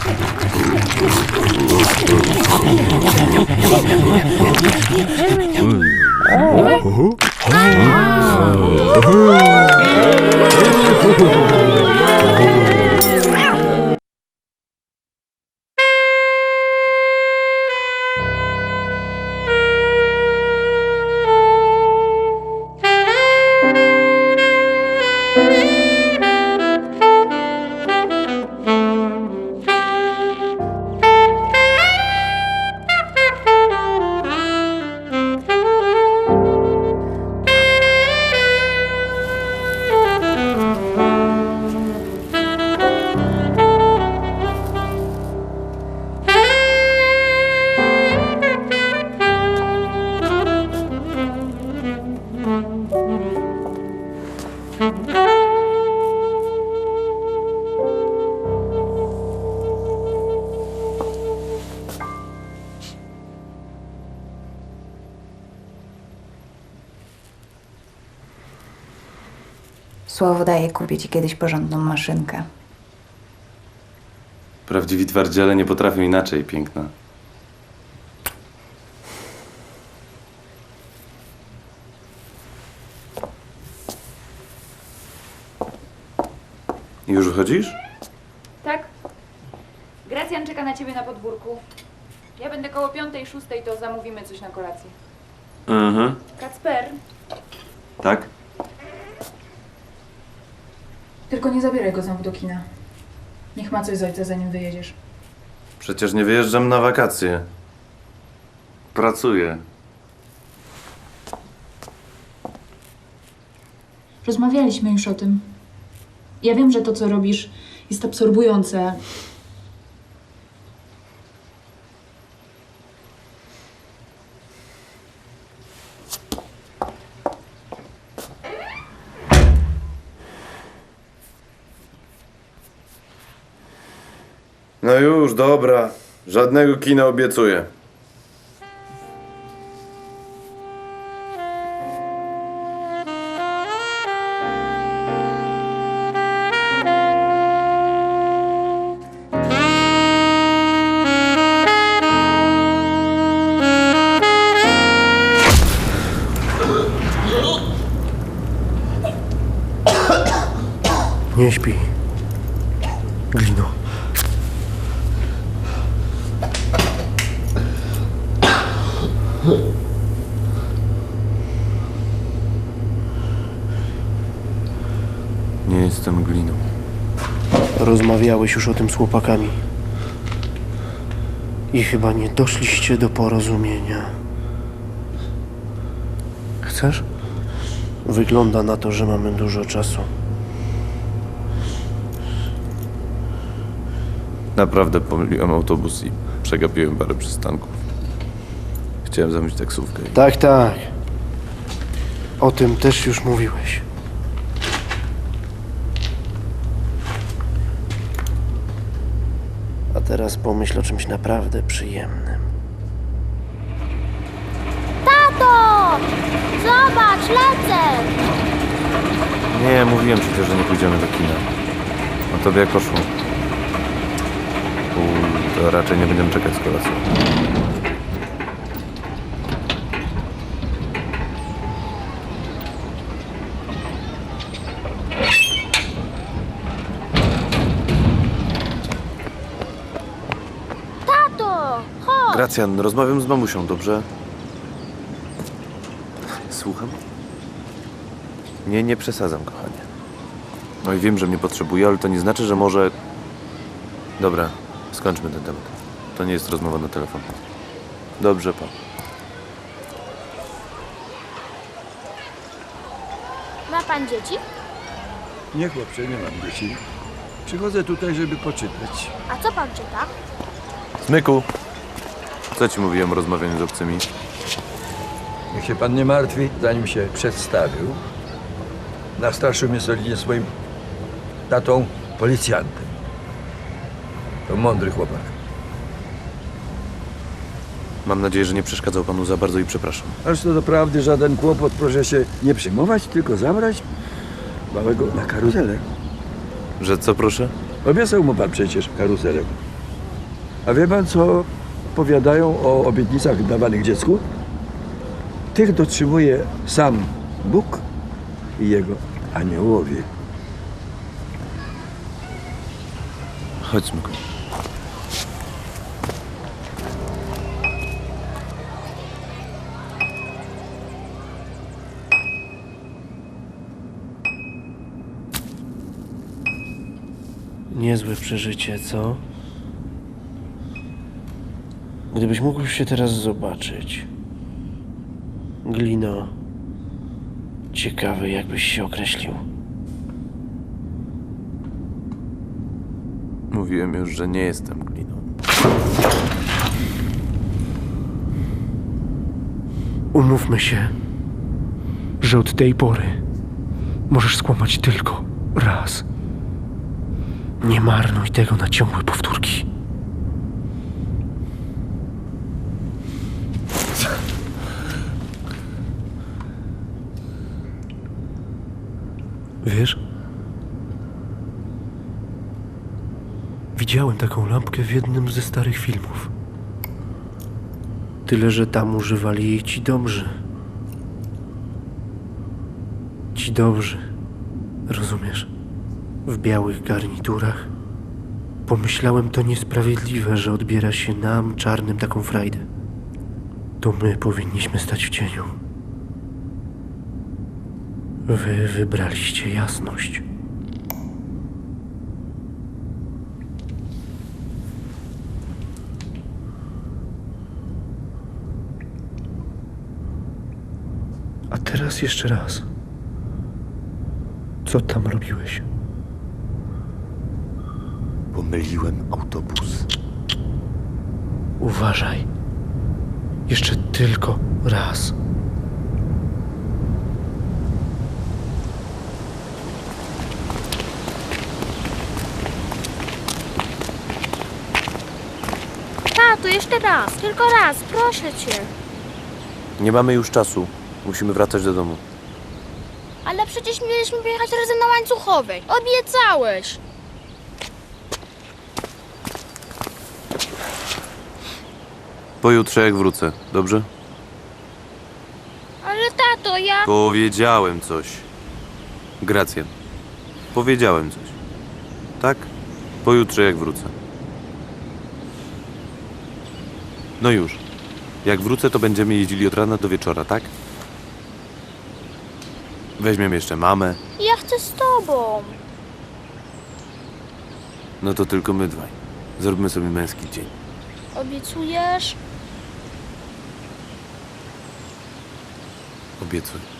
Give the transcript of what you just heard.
어? 어? 어? Słowo daje kupię ci kiedyś porządną maszynkę. Prawdziwi twardziele nie potrafią inaczej, piękna. Już wychodzisz? Tak? Gracjan czeka na ciebie na podwórku. Ja będę koło piątej, szóstej, to zamówimy coś na kolację. Mhm. Kacper, Tak? Tylko nie zabieraj go znowu do kina. Niech ma coś z ojca, zanim wyjedziesz. Przecież nie wyjeżdżam na wakacje. Pracuję. Rozmawialiśmy już o tym. Ja wiem, że to, co robisz, jest absorbujące. No już, dobra. Żadnego kina obiecuję. Nie śpi. Glino. Nie jestem gliną. Rozmawiałeś już o tym z chłopakami. I chyba nie doszliście do porozumienia. Chcesz? Wygląda na to, że mamy dużo czasu. Naprawdę pomyliłem autobus i przegapiłem parę przystanków. Chciałem zamówić taksówkę. Tak, tak. O tym też już mówiłeś. A teraz pomyśl o czymś naprawdę przyjemnym. Tato! Zobacz, lecę! Nie, mówiłem przecież, że nie pójdziemy do kina. A tobie jak poszło? U, to raczej nie będziemy czekać z kolacją. Tato! Rozmawiam z mamusią, dobrze? Słucham? Nie, nie przesadzam, kochanie. No i wiem, że mnie potrzebuje, ale to nie znaczy, że może... Dobra, skończmy ten temat. To nie jest rozmowa na telefon. Dobrze, pa. Ma pan dzieci? Nie chłopcze, nie mam dzieci. Przychodzę tutaj, żeby poczytać. A co pan czyta? Smyku! Co ci mówiłem o rozmawianiu z obcymi? Niech się pan nie martwi, zanim się przedstawił. Nastraszył mnie solidnie swoim tatą policjantem. To mądry chłopak. Mam nadzieję, że nie przeszkadzał panu za bardzo i przepraszam. Aż to doprawdy żaden kłopot, proszę się nie przejmować, tylko zabrać małego na karuzelę. Że co, proszę? Obiecał mu pan przecież karuzelę. A wie pan, co powiadają o obietnicach dawanych dziecku? Tych dotrzymuje sam Bóg i jego aniołowie. Chodź, Smyku. Niezłe przeżycie, co? Gdybyś mógł się teraz zobaczyć. Glino. Ciekawy, jakbyś się określił. Mówiłem już, że nie jestem gliną. Umówmy się, że od tej pory możesz skłamać tylko raz. Nie marnuj tego na ciągłe powtórki. Wiesz? Widziałem taką lampkę w jednym ze starych filmów. Tyle, że tam używali jej ci dobrzy. Ci dobrzy. Rozumiesz? W białych garniturach. Pomyślałem, to niesprawiedliwe, że odbiera się nam, czarnym, taką frajdę. To my powinniśmy stać w cieniu. Wy wybraliście jasność. A teraz jeszcze raz. Co tam robiłeś? Pomyliłem autobus. Uważaj. Jeszcze tylko raz. Tato, jeszcze raz, tylko raz, proszę cię. Nie mamy już czasu. Musimy wracać do domu. Ale przecież mieliśmy pojechać razem na łańcuchowej. Obiecałeś. Pojutrze jak wrócę, dobrze? Ale tato, ja... Powiedziałem coś. Gracjan. Powiedziałem coś. Tak? Pojutrze jak wrócę. No już. Jak wrócę, to będziemy jeździli od rana do wieczora, tak? Weźmiemy jeszcze mamę. Ja chcę z tobą. No to tylko my dwaj. Zrobimy sobie męski dzień. Obiecujesz? Obiecuj.